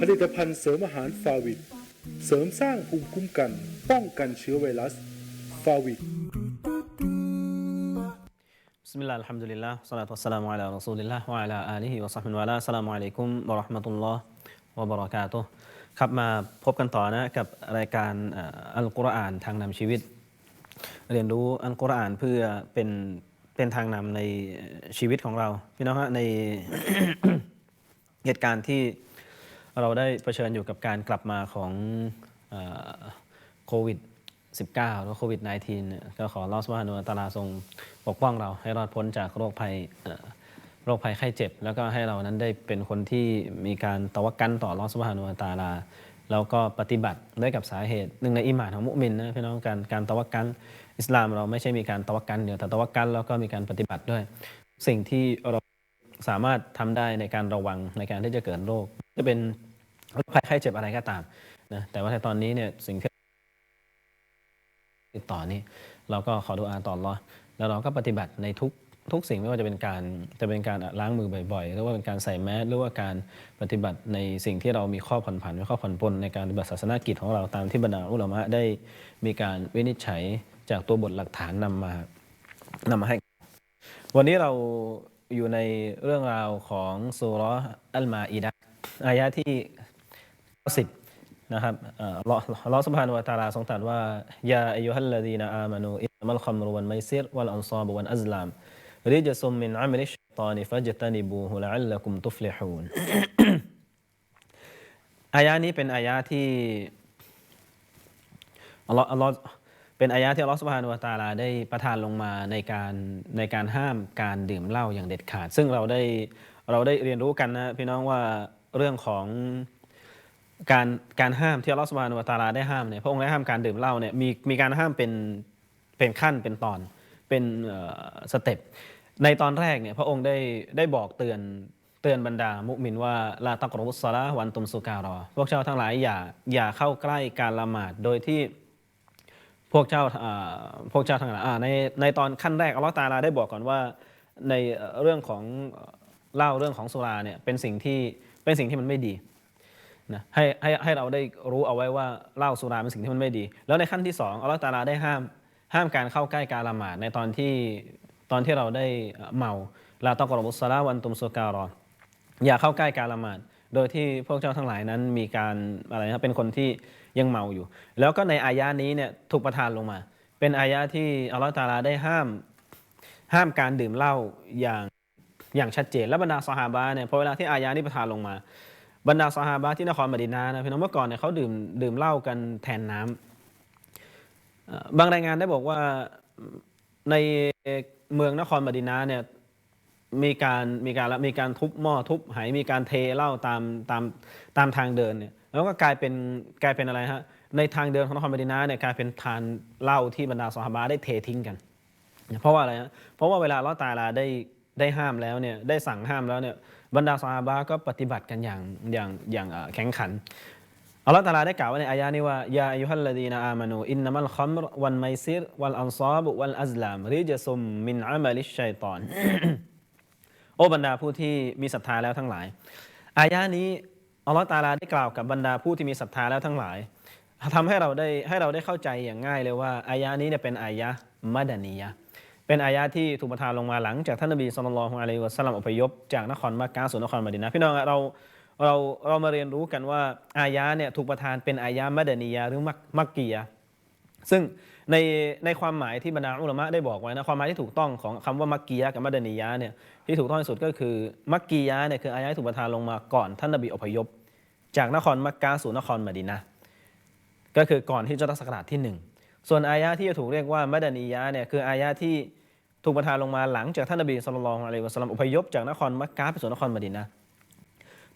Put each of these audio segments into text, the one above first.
ผลิตภัณฑ์เสริมอาหารฟาวิดเสริมสร้างภูมิคุ้มกัน ป้องกันเชื้อไวรัส ฟาวิดบิสมิลลาห์อัลฮ์มดุลิลลาห์ซุลาตุสสลามุอะลัยรอซูลิลลาห์วะอะลาอาลีฮิวะซอฮบิฮิวะลาสลลัมุอะลัยกุมวะเราะห์มะตุลลอฮ์วะบะเราะกาตุฮ์ครับมาพบกันต่อนะกับรายการอัลกุรอานทางนำชีวิต เรียนรู้อัลกุรอานเพื่อเป็นเป็นทางนำในชีวิตของเราพี่น้องฮะใน เหตุการณ์ที่เราได้เผชิญอยู่กับการกลับมาของโควิด 19 หรือโควิด -19 เนี่ยก็ขอลอสวานุตาลาทรงปกป้องเราให้รอดพ้นจากโรคภัยโรคภัยไข้เจ็บ แล้วก็ให้เรานั้นได้เป็นคนที่มีการตะวักกันต่อลอสวานุตาลาแล้วก็ปฏิบัติได้กับสาเหตุหนึ่งในอิหมานของมุมินนะพี่น้องการการตะวักกันอิสลามเราไม่ใช่มีการตะวักกันเดียวแต่ตะวักกันแล้วก็มีการปฏิบัติด้วย สิ่งที่เรา สามารถทำได้ในการระวังในการที่จะเกิดโรคจะเป็นโรคภัยไข้เจ็บอะไรก็ตามนะแต่ว่าในตอนนี้เนี่ยสิ่งที่ติดต่อนี้เราก็ขอดูอาต่อรอแล้วเราก็ปฏิบัติในทุกทุกสิ่งไม่ว่าจะเป็นการจะเป็นการล้างมือบ่อยๆ หรือว่าเป็นการใส่แมสหรือว่าการปฏิบัติในสิ่งที่เรามีข้อผ่อนผันข้อผ่อนปลนในการปฏิบัติศาสนกิจของเราตามที่บรรดาอุลามะได้มีการวินิจฉัยจากตัวบทหลักฐานนำมานำมาให้ วันนี้เรา อยู่ในเรื่องราวของสุรอัลมาอิดะอายะที่10นะครับอัลลอฮ์สุบฮานวะตาลาทรงตรัสว่ายาอายุฮัลลดีนอามานูอิมัลคัมรุวัลไมซิรวัลอันซาบวัลอัซลามริจซุมมินอามิลิชตานิฟัจตานิบูฮุลอัลลักุมตุฟลิฮูนอายะนี้เป็นอายะที่ลลอฮ์อัลลอฮ์ เป็นอายะที่อัลลอฮ์สุบฮานุวะตาลาได้ประทานลงมาในการในการห้ามการดื่มเหล้าอย่างเด็ดขาด ซึ่งเราได้เราได้เรียนรู้กันนะพี่น้องว่าเรื่องของการการห้ามที่อัลลอฮ์สุบฮานุวะตาลาได้ห้ามเนี่ยพระองค์ได้ห้ามการดื่มเหล้าเนี่ยมีมีการห้ามเป็นเป็นขั้นเป็นตอนเป็นสเต็ปในตอนแรกเนี่ยพระองค์ได้ได้บอกเตือนเตือนบรรดามุมินว่าลาตักรุสซาละวันตุมสุการอ พวกเจ้าทั้งหลายอย่าอย่าเข้าใกล้การละหมาดโดยที่ พวกเจ้าพวกเจ้าทั้งหลายในในตอนขั้นแรกอัลลอฮ์ตาลาได้บอกก่อนว่าในเรื่องของเล่าเรื่องของสุราเนี่ยเป็นสิ่งที่เป็นสิ่งที่มันไม่ดีนะให้ให้ให้เราได้รู้เอาไว้ว่าเหล้าสุราเป็นสิ่งที่มันไม่ดี แล้วในขั้นที่สองอัลลอฮ์ตาลาได้ห้ามห้ามการเข้าใกล้การละหมาดในตอนที่ตอนที่เราได้เมาลาตอกรบุสลาวันตุมสุการอนอย่าเข้าใกล้การละหมาด โดยที่พวกเจ้าทั้งหลายนั้นมีการอะไรนะเป็นคนที่ ยังเมาอยู่ แล้วก็ในอายะนี้เนี่ยถูกประทานลงมา เป็นอายะที่อัลลอฮฺตาลาได้ห้ามห้ามการดื่มเหล้าอย่างอย่างชัดเจน และบรรดาสหาบะเนี่ยพอเวลาที่อายะนี้ประทานลงมา บรรดาสหาบะที่นครมดินานะพี่น้องเมื่อก่อนเนี่ยเขาดื่มดื่มเหล้ากันแทนน้ำเอ่อบางรายงานได้บอกว่าในเมืองนครมดินาเนี่ยมีการมีการมีการทุบหม้อทุบไหมีการเทเหล้าตามตามตามทางเดินเนี่ย แล้วก็กลายเป็นกลายเป็นอะไรฮะในทางเดินของนครมดินาเนี่ยกลายเป็นทานเหล้าที่บรรดาสหบาได้เททิ้งกัน เพราะว่าอะไรฮะเพราะว่าเวลาเราตาลาได้ได้ห้ามแล้วเนี่ยได้สั่งห้ามแล้วเนี่ยบรรดาสหบาก็ปฏิบัติกันอย่างอย่างอย่างแข็งขันอัลลอฮฺตาลาได้กล่าวไว้ในอายะนี้ว่ายาอายุฮัลลดีนอามานูอินนัมัลคัมรวันไมซิรวัลอันซาบวัลอัซลามริจซุมมินอามัลิชชัยตอน โอ้บรรดาผู้ที่มีศรัทธาแล้วทั้งหลาย อายะนี้ อัลลอฮฺตาลาได้กล่าวกับบรรดาผู้ที่มีศรัทธาแล้วทั้งหลายทำให้เราได้ให้เราได้เข้าใจอย่างง่ายเลยว่าอายะนี้เนี่ยเป็นอายะมัดานียะเป็นอายะที่ถูกประทานลงมาหลังจากท่านนบีสุลต่านละฮ์อะลัยฮิวะสัลลัมอพยพจากนครมักกะสู่นครมดินะพี่น้องเราเราเรามาเรียนรู้กันว่าอายะเนี่ยถูกประทานเป็นอายะมัดานียะหรือมักมักกียะซึ่งในในความหมายที่บรรดาอุลามะได้บอกไว้นะความหมายที่ถูกต้องของคำว่ามักกียะกับมัดานียะเนี่ยที่ถูกต้องที่สุดก็คือมักกียะเนี่ยคืออายะที่ถูกประทานลงมาก่อนท่านนบีอพยพ จากนครมักกะสู่นครมดินะก็คือก่อนที่จะรัศกราชที่หนึ่งส่วนอายะที่จะถูกเรียกว่ามัดานียะเนี่ยคืออายะที่ถูกประทานลงมาหลังจากท่านนบีสุลต่านอะลัยฮิวะสัลลัมอพยพจากนครมักกะไปสู่นครมดินะ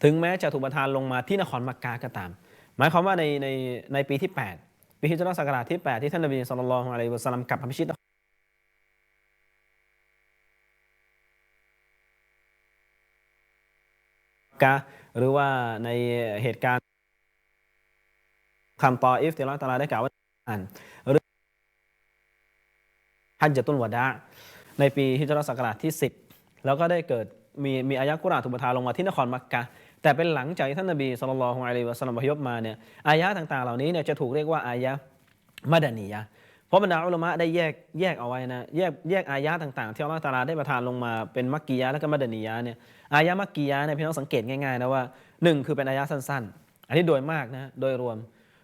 ถึงแม้จะถูกประทานลงมาที่นครมักกะก็ตาม หมายความว่าในในในปีที่ 8 ปีฮิจรัศักราชที่ 8 ที่ท่านนบีสุลต่านอะลัยฮิวะสัลลัมกลับมาพิชิตมักกะ หรือว่าในเหตุการณ์คำตออิฟที่อัลลอฮฺตาลาได้กล่าวไว้อ่านหรือฮัจะตุลวดะในปีฮิจรัศักราชที่ 10 แล้วก็ได้เกิดมีมีอายะกุรานถูกประทานลงมาที่นครมักกะแต่เป็นหลังจากท่านนบีสุลต่านของอะลัยฮิวะสัลลัมพยพมาเนี่ยอายะห์ต่างๆ เหล่านี้เนี่ยจะถูกเรียกว่าอายะห์มัดานียะ ราะบรรดาอุลามะได้แยกแยกเอาไว้นะแยกแยกอายะต่างๆ ที่อัลลอฮฺตาลาได้ประทานลงมาเป็นมักกียะและก็มัดานียะเนี่ยอายะมักกียะเนี่ยพี่น้องสังเกตง่ายๆนะว่าหนึ่งคือเป็นอายะสั้น ๆ อันนี้โดยมากนะโดยรวม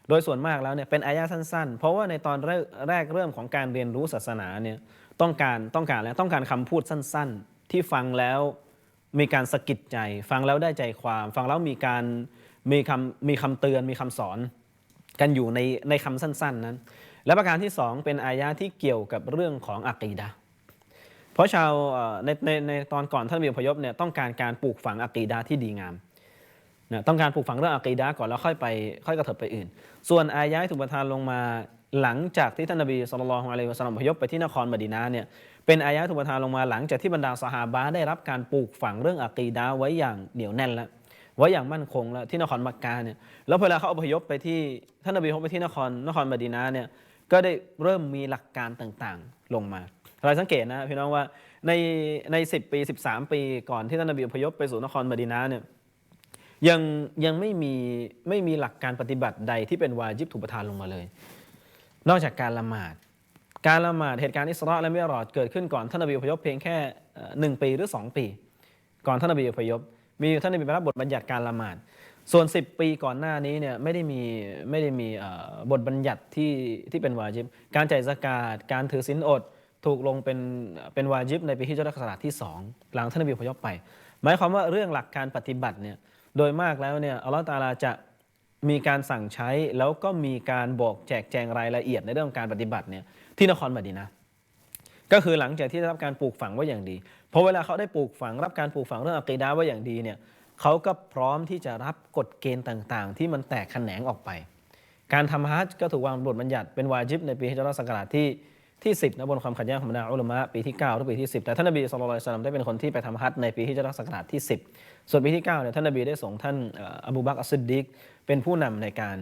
โดยส่วนมากแล้วเนี่ยเป็นอายะสั้น ๆ เพราะว่าในตอนแรกแรกเริ่มของการเรียนรู้ศาสนาเนี่ยต้องการต้องการแล้วต้องการคำพูดสั้น ๆ ที่ฟังแล้วมีการสะกิดใจ ฟังแล้วได้ใจความ ฟังแล้วมีการมีคำมีคำเตือนมีคำสอนกันอยู่ในในคำสั้น ๆ นั้น และประการที่สองเป็นอายะที่เกี่ยวกับเรื่องของอักีดะเพราะชาวในในในตอนก่อนท่านนบีอพยพเนี่ยต้องการการปลูกฝังอักีดะที่ดีงามนะต้องการปลูกฝังเรื่องอะกีดะก่อนแล้วค่อยไปค่อยกระเถิบไปอื่น ส่วนอายะที่ถูกประทานลงมาหลังจากที่ท่านนบีสุลต่านของอะลัยวะสัลลัมพยพไปที่นครมดีนะห์เนี่ยเป็นอายะถูกประทานลงมาหลังจากที่บรรดาสหาบะได้รับการปลูกฝังเรื่องอะกีดะไว้อย่างเหนียวแน่นแล้วไว้อย่างมั่นคงแล้วที่นครมักกะเนี่ยแล้วเวลาเขาอพยพไปที่ท่านนบีพยพไปที่นครนครมดีนะห์เนี่ย ก็ได้เริ่มมีหลักการต่างๆลงมาเราสังเกตนะพี่น้องว่าในใน 10 ปี 13 ปีก่อนที่ท่านนบีอพยพไปสู่นครมดีนะห์เนี่ยยังยังไม่มีไม่มีหลักการปฏิบัติใดที่เป็นวาจิบถูกประทานลงมาเลย นอกจากการละหมาด การละหมาดเหตุการณ์อิสราและมิรอดเกิดขึ้นก่อนท่านนบีอพยพเพียงแค่เอ่อหนึ่งปีหรือ 2 ปี ก่อนท่านนบีอพยพมีท่านนบีมารับบทบัญญัติการละหมาด ส่วน 10 ปีก่อนหน้านี้เนี่ยไม่ได้มีไม่ได้มีบทบัญญัติที่ที่เป็นวาจิบ การจ่ายสกาดการถือศีลอดถูกลงเป็นเป็นวาจิบในปีฮิจรักษาที่ 2 หลังท่านนบีพยพไป หมายความว่าเรื่องหลักการปฏิบัติเนี่ยโดยมากแล้วเนี่ยอัลลอฮฺตาลาจะมีการสั่งใช้แล้วก็มีการบอกแจกแจงรายละเอียดในเรื่องการปฏิบัติเนี่ยที่นครมะดีนะก็คือหลังจากที่ได้รับการปลูกฝังไว้อย่างดีพอเวลาเขาได้ปลูกฝังรับการปลูกฝังเรื่องอะกีดะห์ไว้อย่างดีเนี่ย เขาก็พร้อมที่จะรับกฎเกณฑ์ต่างๆ ที่มันแตกแขนงออกไป การทำฮัจญ์ก็ถูกวางบทบัญญัติเป็นวาจิบในปีฮิจรักศักราชที่ที่ 10นะบนความขัดแย้งของบรรดาอุลามะปีที่9หรือปีที่ 10 แต่ท่านนบีสุลต่านสลัมได้เป็นคนที่ไปทำฮัจญ์ในปีฮิจรักศักราชที่ 10 ส่วนปีที่9เนี่ยท่านนบีได้ส่งท่านอบูบักอัสซิดดิกเป็นผู้นำในการ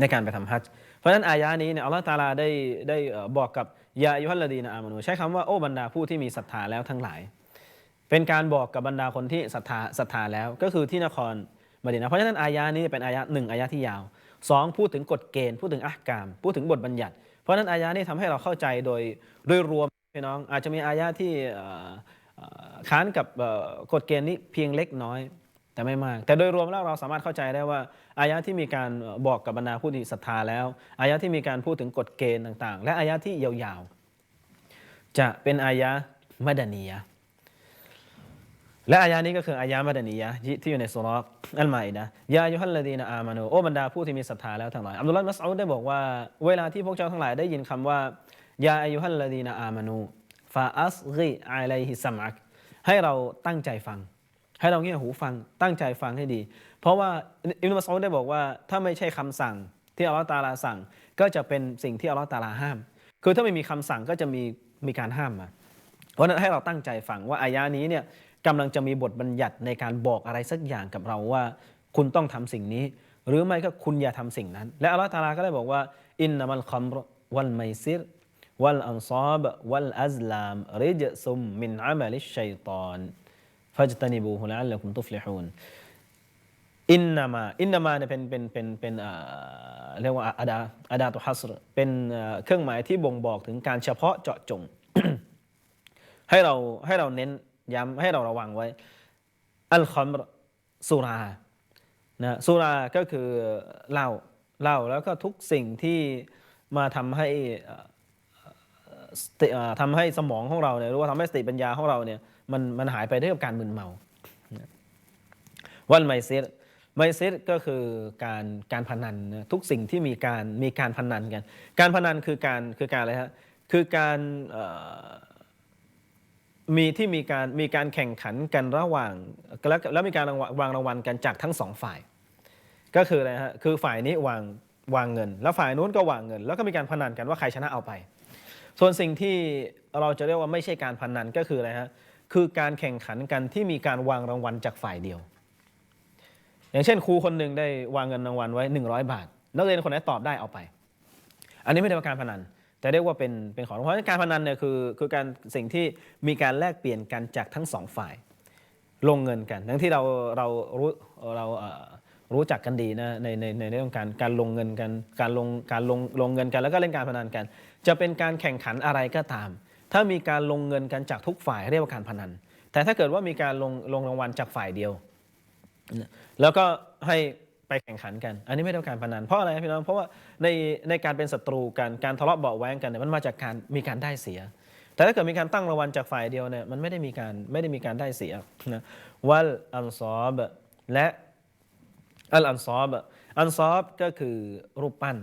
ในการไปทำฮัจญ์เพราะฉะนั้นอายะนี้เนี่ยอัลลอฮฺตาลาได้ได้บอกกับยาอิฮัลลดีนะอามานูใช้คำว่าโอ้บรรดาผู้ที่มีศรัทธาแล้วทั้งหลาย เป็นการบอกกับบรรดาคนที่ศรัทธาศรัทธาแล้ว ก็คือที่นครมะดีนะเพราะฉะนั้นอายะนี้เป็นอายะหนึ่งอายะที่ยาวสองพูดถึงกฎเกณฑ์พูดถึงอักกาม พูดถึงบทบัญญัติ เพราะฉะนั้นอายะนี้ทำให้เราเข้าใจโดยโดยรวมพี่น้องอาจจะมีอายะที่ค้านกับกฎเกณฑ์นี้เพียงเล็กน้อยแต่ไม่มาก แต่โดยรวมแล้วเราสามารถเข้าใจได้ว่าอายะที่มีการบอกกับบรรดาผู้ที่ศรัทธาแล้วอายะที่มีการพูดถึงกฎเกณฑ์ต่างๆ และอายะที่ยาวๆจะเป็นอายะมัดานียะ และอายะนี้ก็คืออายะมัดนียะที่อยู่ในสุราะห์อัลมาอิดะยายุฮัลลดีนอามานูโอบรรดาผู้ที่มีศรัทธาแล้วทั้งหลายอับดุลลาห์มัสอูดได้บอกว่า เวลาที่พวกเจ้าทั้งหลายได้ยินคำว่ายาอายุฮัลลดีนอามานูฟาอัสกีอะลัยฮิสัมักให้เราตั้งใจฟัง ให้เราเงี่ยหูฟังตั้งใจฟังให้ดี เพราะว่าอิบนุมัสอูดได้บอกว่า ถ้าไม่ใช่คำสั่งที่อัลลอฮฺตาลาสั่ง ก็จะเป็นสิ่งที่อัลลอฮฺตาลาห้าม คือถ้าไม่มีคำสั่งก็จะมีมีการห้ามมาเพราะนั้นให้เราตั้งใจฟังว่าอายะนี้เนี่ย กำลังจะมีบทบัญญัติในการบอกอะไรสักอย่างกับเราว่า คุณต้องทำสิ่งนี้ หรือไม่ก็คุณอย่าทำสิ่งนั้น และอัลลอฮฺตาลาก็ได้บอกว่าอินนามัลคัมรวัลไมซิรวัลอันซาบวัลอัซลามริจซุมมินอามัลิชัยตอนฟัจตานิบูฮุละอัลลักุมตุฟลิฮูนอินนามาอินนามาเนี่ยเป็นเป็นเป็นเป็นเอ่อเรียกว่าอาดาอาดาตุฮัสรเป็นเอ่อเครื่องหมายที่บ่งบอกถึงการเฉพาะเจาะจง ให้เราให้เราเน้น ย้ำให้เราระวังไว้ อัลคอมสุรานะสุราก็คือเหล้าเหล้าแล้วก็ทุกสิ่งที่มาทำให้ทำให้สมองของเราเนี่ยหรือว่าทำให้สติปัญญาของเราเนี่ยมันมันหายไปด้วยกับการมึนเมาวันไมซิรไมซิรก็คือการการพนันนะทุกสิ่งที่มีการมีการพนันกัน การพนันคือการคือการอะไรฮะคือการ มีที่มีการมีการแข่งขันกันระหว่างแล้วแล้วมีการรางวัลวางรางวัลกันจากทั้งสองฝ่าย ก็คืออะไรฮะคือฝ่ายนี้วางวางเงิน แล้วฝ่ายนู้นก็วางเงิน แล้วก็มีการพนันกันว่าใครชนะเอาไป ส่วนสิ่งที่เราจะเรียกว่าไม่ใช่การพนันก็คืออะไรฮะคือการแข่งขันกันที่มีการวางรางวัลจากฝ่ายเดียว อย่างเช่นครูคนหนึ่งได้วางเงินรางวัลไว้ 100 บาท นักเรียนคนไหนตอบได้เอาไป อันนี้ไม่ได้เป็นการพนัน แต่เรียกว่าเป็นเป็นของเพราะฉะนั้นการพนันเนี่ยคือคือการสิ่งที่มีการแลกเปลี่ยนกันจากทั้งสองฝ่าย ลงเงินกัน ทั้งที่เราเรารู้เราเอ่อรู้จักกันดีนะในในในเรื่องการการลงเงินกันการลงการลงลงเงินกัน แล้วก็เล่นการพนันกัน จะเป็นการแข่งขันอะไรก็ตาม ถ้ามีการลงเงินกันจากทุกฝ่ายเรียกว่าการพนัน แต่ถ้าเกิดว่ามีการลงลงรางวัลจากฝ่ายเดียว แล้วก็ให้ ไปแข่งขันกัน อันนี้ไม่ต้การพนันเพราะอะไรพี่น้องเพราะว่าในในการเป็นศัตรูกันการทะเลาะเบาแว้งกันเนี่ยมันมาจากการมีการได้เสีย แต่ถ้าเกิดมีการตั้งรางวัลจากฝ่ายเดียวเนี่ยมันไม่ได้มีการไม่ได้มีการได้เสียนะวัลอันซอบและอัลอันซอบอันซอบก็คือรูปปั้น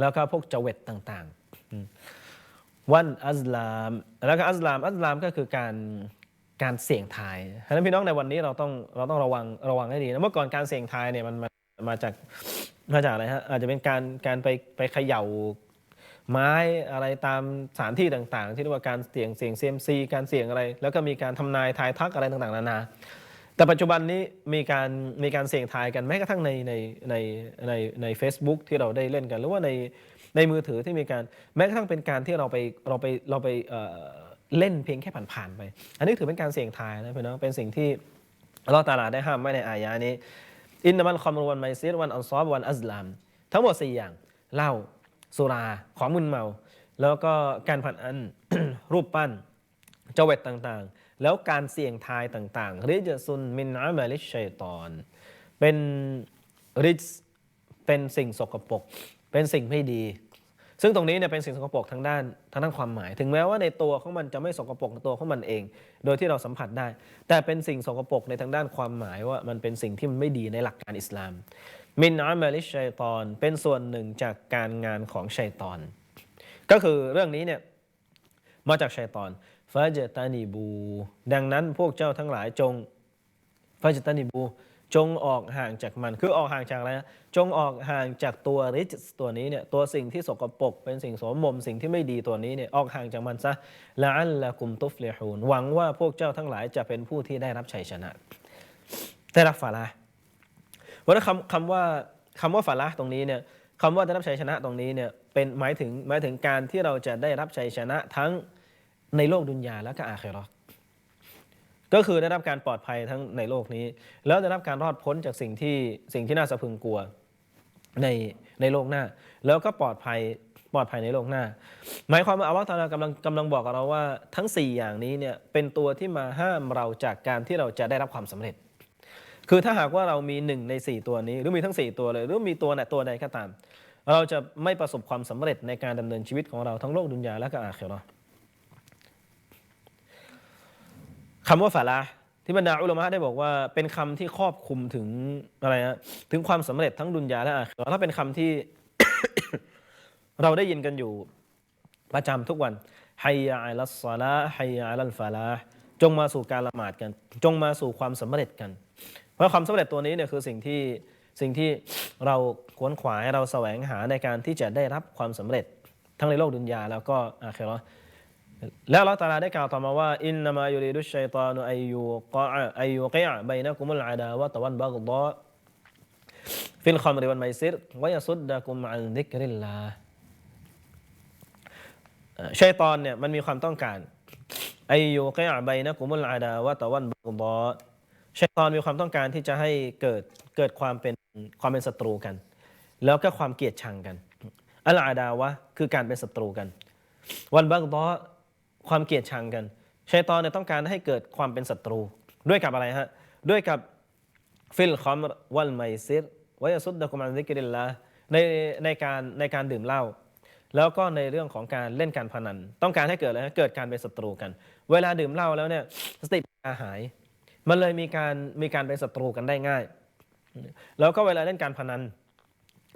แล้วก็พวกจเวตต่างๆ วันอัสลามแล้วก็อัสลามอัสลามก็คือการการเสี่ยงทายฉะนั้นพี่น้องในวันนี้เราต้องเราต้องระวังระวังให้ดีนะเมื่อก่อนการเสี่ยงทายเนี่ยมัน มาจากมาจากอะไรฮะอาจจะเป็นการการไปไปเขย่าไม้อะไรตามสถานที่ต่างๆ ที่เรียกว่าการเสี่ยงเสี่ยงเซมซีการเสี่ยงอะไร แล้วก็มีการทำนายทายทักอะไรต่างๆนานาแต่ปัจจุบันนี้มีการมีการเสี่ยงทายกันแม้กระทั่งในในในในใน Facebook ที่เราได้เล่นกัน หรือว่าในในมือถือที่มีการแม้กระทั่งเป็นการที่เราไปเราไปเราไปเล่นเพียงแค่ผ่านๆไป อันนี้ถือเป็นการเสี่ยงทายนะเพี่น้องเป็นสิ่งที่ลอตะอาลาได้ห้ามไว้ในอายะนี้ อินนามันคอมรวันไมซีรวันอันซอบวันอัสลาม ทั้งหมด 4 อย่างเหล้าสุรา ของมึนเมา แล้วก็การผันอันรูปปั้นเจาเวตต่างๆ แล้วการเสี่ยงทายต่างๆริจซุนมินอามาลิชชัยตอน เป็นริจเป็นสิ่งสกปรกเป็นสิ่งไม่ดี ซึ่งตรงนี้เนี่ยเป็นสิ่งสกปรกทางด้านทางด้านความหมาย ถึงแม้ว่าในตัวของมันจะไม่สกปรกในตัวของมันเอง โดยที่เราสัมผัสได้ แต่เป็นสิ่งสกปรกในทางด้านความหมายว่ามันเป็นสิ่งที่มันไม่ดีในหลักการอิสลาม มินอามาลิชชัยตอน เป็นส่วนหนึ่งจากการงานของชัยตอน ก็คือเรื่องนี้เนี่ยมาจากชัยตอนฟาจตานีบู ดังนั้นพวกเจ้าทั้งหลายจงฟาจตานีบู จงออกห่างจากมัน คือออกห่างจากอะไรนะจงออกห่างจากตัวริจตัวนี้เนี่ย ตัวสิ่งที่สกปรก เป็นสิ่งโสมม สิ่งที่ไม่ดีตัวนี้เนี่ย ออกห่างจากมันซะละอัลละกุมตุฟเลฮูน หวังว่าพวกเจ้าทั้งหลายจะเป็นผู้ที่ได้รับชัยชนะ ได้รับฟาลาห์วันนั้นคำคำว่าคำว่าฟาลาตรงนี้เนี่ยคำว่าได้รับชัยชนะตรงนี้เนี่ยเป็นหมายถึงหมายถึงการที่เราจะได้รับชัยชนะทั้งในโลกดุนยาและก็อาเคราะห์ ก็คือได้รับการปลอดภัยทั้งในโลกนี้ แล้วได้รับการรอดพ้นจากสิ่งที่สิ่งที่น่าสะพึงกลัวในในโลกหน้า แล้วก็ปลอดภัยปลอดภัยในโลกหน้า หมายความว่าอัลลอฮฺตาลากำลังกำลังบอกกับเราว่าทั้ง 4 อย่างนี้เนี่ยเป็นตัวที่มาห้ามเราจากการที่เราจะได้รับความสำเร็จ คือถ้าหากว่าเรามีหนึ่งใน 4 ตัวนี้ หรือมีทั้ง 4 ตัวเลย หรือมีตัวไหนตัวใดก็ตาม เราจะไม่ประสบความสำเร็จในการดำเนินชีวิตของเราทั้งโลกดุนยาและก็อาคิเระห์ คำว่าฟาลาที่บรรดาอุลามะได้บอกว่าเป็นคำที่ครอบคลุมถึงอะไรนะถึงความสำเร็จทั้งดุนยาและอาคราถ้าเป็นคำที่ เราได้ยินกันอยู่ประจำทุกวันฮัยอัลัสซาลาห์ฮัยอัลัลฟาลาจงมาสู่การละหมาดกัน จงมาสู่ความสำเร็จกัน เพราะความสำเร็จตัวนี้เนี่ยคือสิ่งที่สิ่งที่เราขวนขวายเราแสวงหาในการที่จะได้รับความสำเร็จทั้งในโลกดุนยาแล้วก็อาคเราะ แล้วลลอตาลาได้กล่าวต่อมาว่าอินนามายูริดุชัยตานุอายุกะอายุกิอะบัยนะกุมุลอาดาวะตะวันบักฎอฟิลคอมริวันไมซิรวะยะซุดดะกุมอันดิกริลลาชัยตอนเนี่ยมันมีความต้องการไอยูกยะใบนะกุมุลอาดาวะตะวันบักดอชัยตอนมีความต้องการที่จะให้เกิดเกิดความเป็นความเป็นศัตรูกัน แล้วก็ความเกลียดชังกันอัลอาดาวะคือการเป็นศัตรูกัน วันบักดอ ความเกลียดชังกันชัยตอนเนี่ยต้องการให้เกิดความเป็นศัตรู ด้วยกับอะไรฮะ ด้วยกับฟิลคอมวัลไมซิรวะยะซุดดะกุมันซิกริลลาในในการในการดื่มเหล้าแล้วก็ในเรื่องของการเล่นการพนัน ต้องการให้เกิดอะไรฮะเกิดการเป็นศัตรูกัน เวลาดื่มเหล้าแล้วเนี่ยสติปัญญาหาย มันเลยมีการมีการเป็นศัตรูกันได้ง่าย แล้วก็เวลาเล่นการพนัน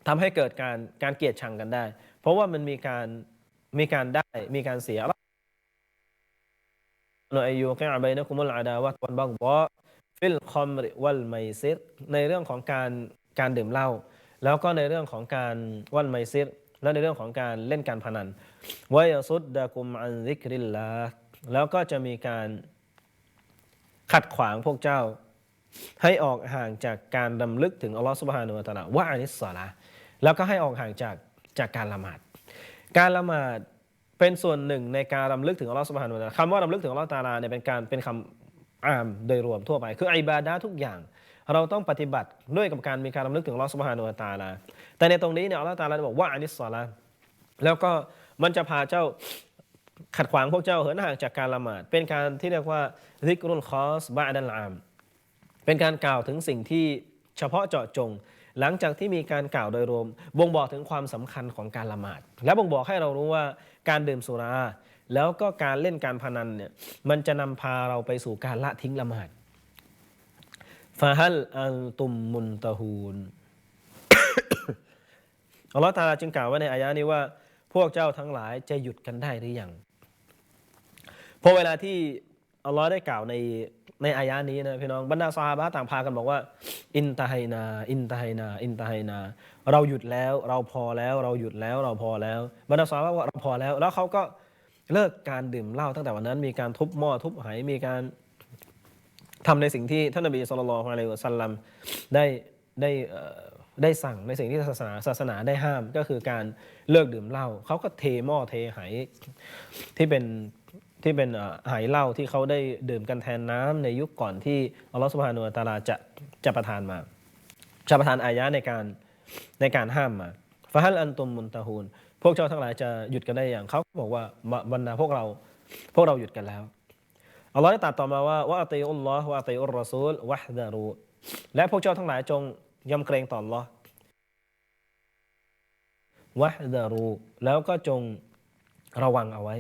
ทำให้เกิดการการเกลียดชังกันได้ เพราะว่ามันมีการมีการได้มีการเสีย นอายุกะบัยนะกุมุลอาดาวะวันบักบอฟิลคอมริวัลไมซิรในเรื่องของการการดื่มเหล้าแล้วก็ในเรื่องของการวัลไมซิรและในเรื่องของการเล่นการพนันวายซุดดะกุมอันซิกริลลาแล้วก็จะมีการขัดขวางพวกเจ้า ให้ออกห่างจากการดำลึกถึงอัลลอฮฺสุบฮานุวะตะลาว่าอานิสซาละแล้วก็ให้ออกห่างจากจากการละหมาด การละหมาด เป็นส่วนหนึ่งในการรำลึกถึงอัลลอฮฺสุบฮานุวะตาคำว่าดำลึกถึงอัลลอฮฺตาลาเนี่ยเป็นการเป็นคำอามโดยรวมทั่วไป คืออิบาดะห์ทุกอย่าง เราต้องปฏิบัติด้วยกับการมีการรำลึกถึงอัลลอฮ์สุบฮานุวะตาลา แต่ในตรงนี้เนี่ยอัลลอฮ์ตาลาบอกว่าอานิสซอลาแล้วก็มันจะพาเจ้าขัดขวางพวกเจ้าเหินห่างจากการละหมาด เป็นการที่เรียกว่าริกรุลคอสบะดันลาม เป็นการกล่าวถึงสิ่งที่เฉพาะเจาะจง หลังจากที่มีการกล่าวโดยรวมบ่งบอกถึงความสำคัญของการละหมาด และบ่งบอกให้เรารู้ว่า การดื่มสุรา แล้วก็การเล่นการพนันเนี่ยมันจะนำพาเราไปสู่การละทิ้งละหมาดฟาฮัลอันตุมมุนตะฮูนอัลลอฮฺตาลาจึงกล่าวไว้ในอายะนี้ว่า พวกเจ้าทั้งหลายจะหยุดกันได้หรือยังพราะเวลาที่อัลลอฮ์ได้กล่าวใน ในอายะนี้นะพี่น้องบรรดาซอฮาบะต่างพากันบอกว่า อินตะไฮนา อินตะไฮนา อินตะไฮนา เราหยุดแล้วเราพอแล้วเราหยุดแล้วเราพอแล้วบรรดาซอฮาบะว่าเราพอแล้ว แล้วเขาก็เลิกการดื่มเหล้าตั้งแต่วันนั้นมีการทุบหม้อทุบไหมีการทำในสิ่งที่ท่านนบีสุลต่านอะลัยฮิวะสัลลัมได้ได้ได้สั่งในสิ่งที่ศาสนาศาสนาได้ห้ามก็คือการเลิกดื่มเหล้าเขาก็เทหม้อเทไหที่เป็น ที่เป็นเอ่เหล้าที่เขาได้ดื่มกันแทนน้ำในยุคก่อนที่อัลลอฮฺสุบฮานุวะตาลาจะจะประทานมา จะประทานอายะในการในการห้ามมาฟะฮัลอันตุมมุนตะฮูนพวกเจ้าทั้งหลายจะหยุดกันได้อย่างเขาบอกว่าบรรดาพวกเราพวกเราหยุดกันแล้วอัลลอฮฺได้ตรัดต่อมาว่าว่าอัติอุลลอฮ์ว่าอัติอุลรอซูลวะฮ์ดารูและพวกเจ้าทั้งหลายจงยำเกรงต่ออัลลอฮ์วะฮ์ดารูแล้วก็จงระวังเอาไว้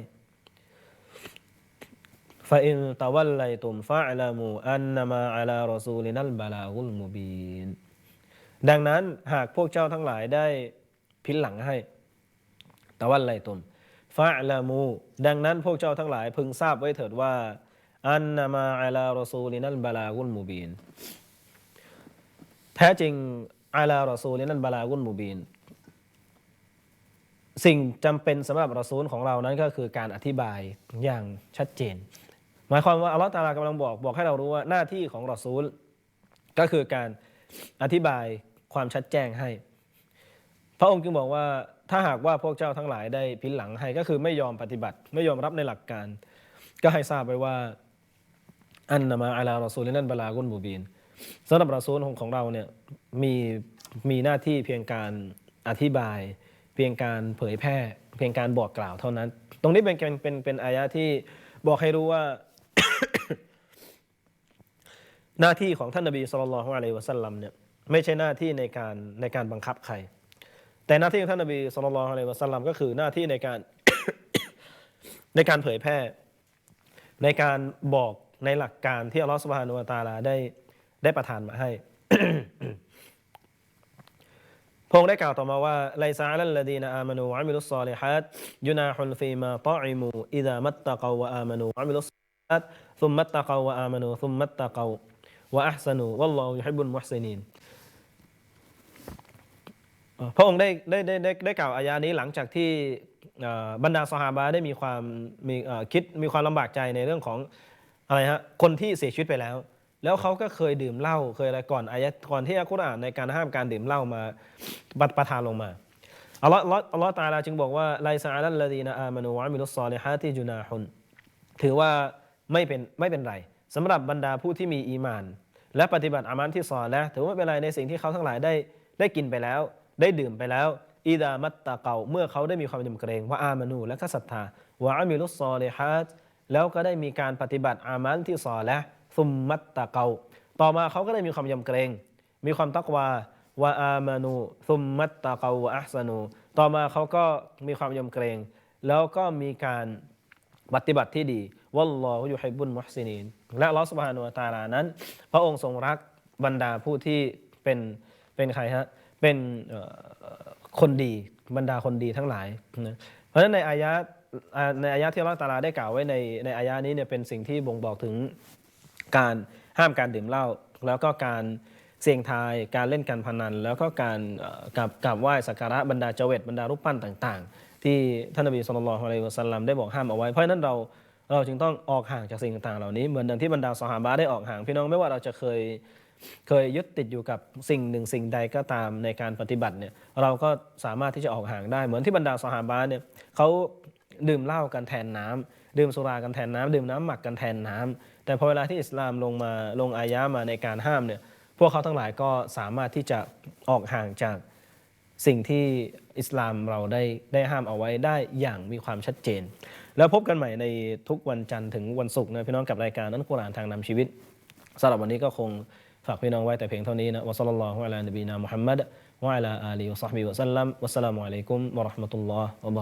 فإن توليتم فاعلموا أنما على رسولنا البلاغ المبين ดังนั้นหากพวกเจ้าทั้งหลายได้พินหลังให้ตะวันไลตุมฟาลามู ดังนั้นพวกเจ้าทั้งหลายพึงทราบไว้เถิดว่า อันนามาอัลารอซูลินัลบาลากุลมูบีน แท้จริงอัลารอซูลินัลบาลากุลมูบีน สิ่งจำเป็นสำหรับรอซูลของเรานั้นก็คือการอธิบายอย่างชัดเจน หมายความว่าอัลลอฮฺตาลากำลังบอกบอกให้เรารู้ว่าหน้าที่ของรอซูล ก็คือการอธิบายความชัดแจ้งให้ พระองค์จึงบอกว่าถ้าหากว่าพวกเจ้าทั้งหลายได้พินหลังให้ก็คือไม่ยอมปฏิบัติ ไม่ยอมรับในหลักการ ก็ให้ทราบไปว่าอันนามาอัลารอซูลนั่นบลากุนบูบีนสำหรับรอซูลของของเราเนี่ยมีมีหน้าที่เพียงการอธิบาย เพียงการเผยแพร่ เพียงการบอกกล่าวเท่านั้น ตรงนี้เป็นเป็นเป็นอายะที่บอกให้รู้ว่า หน้าที่ของท่านนบีสุลต่านของอะลัยวะสัลลัมเนี่ยไม่ใช่หน้าที่ในการในการบังคับใคร แต่หน้าที่ของท่านนบีสุลต่านของอะลัยวะสัลลัมก็คือหน้าที่ในการในการเผยแพร่ ในการบอกในหลักการที่อัลลอฮฺสุบฮานุวะตาลาได้ได้ประทานมาให้พงได้กล่าวต่อมาว่าไลซาอัลลดีนอามานูอามิลุสซอลิฮัดยุนาฮุนฟีมาตออิมูอิดามัตตะกาวะอามานูอามิลุสซอลิฮัดซุมมัตตะกาวะอามานูซุมมัตตะกาว วะอัพซานูวัลลอฮุยุฮิบุลมุฮซินีนพระองค์ได้ได้ได้ได้ได้กล่าวอายานี้หลังจากที่บรรดาสหาบะได้มีความมีคิดมีความลำบากใจในเรื่องของอะไรฮะคนที่เสียชีวิตไปแล้ว แล้วเขาก็เคยดื่มเหล้าเคยอะไรก่อนอายะก่อนที่อัลกุรอานในการห้ามการดื่มเหล้ามาประประทานลงมาอัลลอฮ์อัลลอฮ์ตาลาจึงบอกว่าไลซาอัลลดีนอามานูวะอามิลุสซอลิฮาติจุนาฮุนถือว่าไม่เป็นไม่เป็นไร สำหรับบรรดาผู้ที่มีอีมาน และปฏิบัติอามันที่ซอและถือว่าไม่เป็นไรในสิ่งที่เขาทั้งหลายได้ได้กินไปแล้ว ได้ดื่มไปแล้วอีดามัตตะเกาเมื่อเขาได้มีความยำเกรงว่าอามานูและก็ศรัทธาวะอามิลุสซอลิฮัตแล้วก็ได้มีการปฏิบัติอามันที่ซอนและซุมมัตตะเกาต่อมาเขาก็ได้มีความยำเกรง มีความตักวาวะอามานูซุมมัตตะเกาวะอัพซานูต่อมาเขาก็มีความยำเกรง แล้วก็มีการปฏิบัติที่ดี วัลลอฮุยุฮิบบุลมุฮซินีนและลอสุบฮานุตาลานั้น พระองค์ทรงรักบรรดาผู้ที่เป็นเป็นใครฮะเป็นคนดีบรรดาคนดีทั้งหลายนะเพราะฉะนั้นในอายะในอายะที่อัลลอฮฺตาลาได้กล่าวไว้ในในอายะนี้เนี่ยเป็นสิ่งที่บ่งบอกถึงการห้ามการดื่มเหล้าแล้วก็การเสี่ยงทายการเล่นการพนัน แล้วก็การกับกับไหว้สักการะบรรดาเจเวตบรรดารูปปั้นต่าง ๆ ที่ท่านนบีสุลต่านอะลัยฮิวะสัลลัมได้บอกห้ามเอาไว้เพราะฉะนั้นเรา เราจึงต้องออกห่างจากสิ่งต่างๆเหล่านี้เหมือนดังที่บรรดาสหาบะได้ออกห่าง พี่น้องไม่ว่าเราจะเคยเคยยึดติดอยู่กับสิ่งหนึ่งสิ่งใดก็ตามในการปฏิบัติเนี่ยเราก็สามารถที่จะออกห่างได้ เหมือนที่บรรดาสหาบะเนี่ยเขาดื่มเหล้ากันแทนน้ำดื่มสุรากันแทนน้ำดื่มน้ำหมักกันแทนน้ำแต่พอเวลาที่อิสลามลงมาลงอายะมาในการห้ามเนี่ยพวกเขาทั้งหลายก็สามารถที่จะออกห่างจากสิ่งที่ อิสลามเราได้ได้ห้ามเอาไว้ได้อย่างมีความชัดเจน แล้วพบกันใหม่ในทุกวันจันทร์ถึงวันศุกร์นะพี่น้องกับรายการนั้นกุรานทางนำชีวิตสำหรับวันนี้ก็คงฝากพี่น้องไว้แต่เพียงเท่านี้นะวะซัลลัลลอฮุอะลานบีนามุฮัมมัดวะอะลาอาลีวะซอฮบิวะซัลลัมวัสสลามุอะลัยกุมวะราะห์มะตุลลอฮ์วะบะ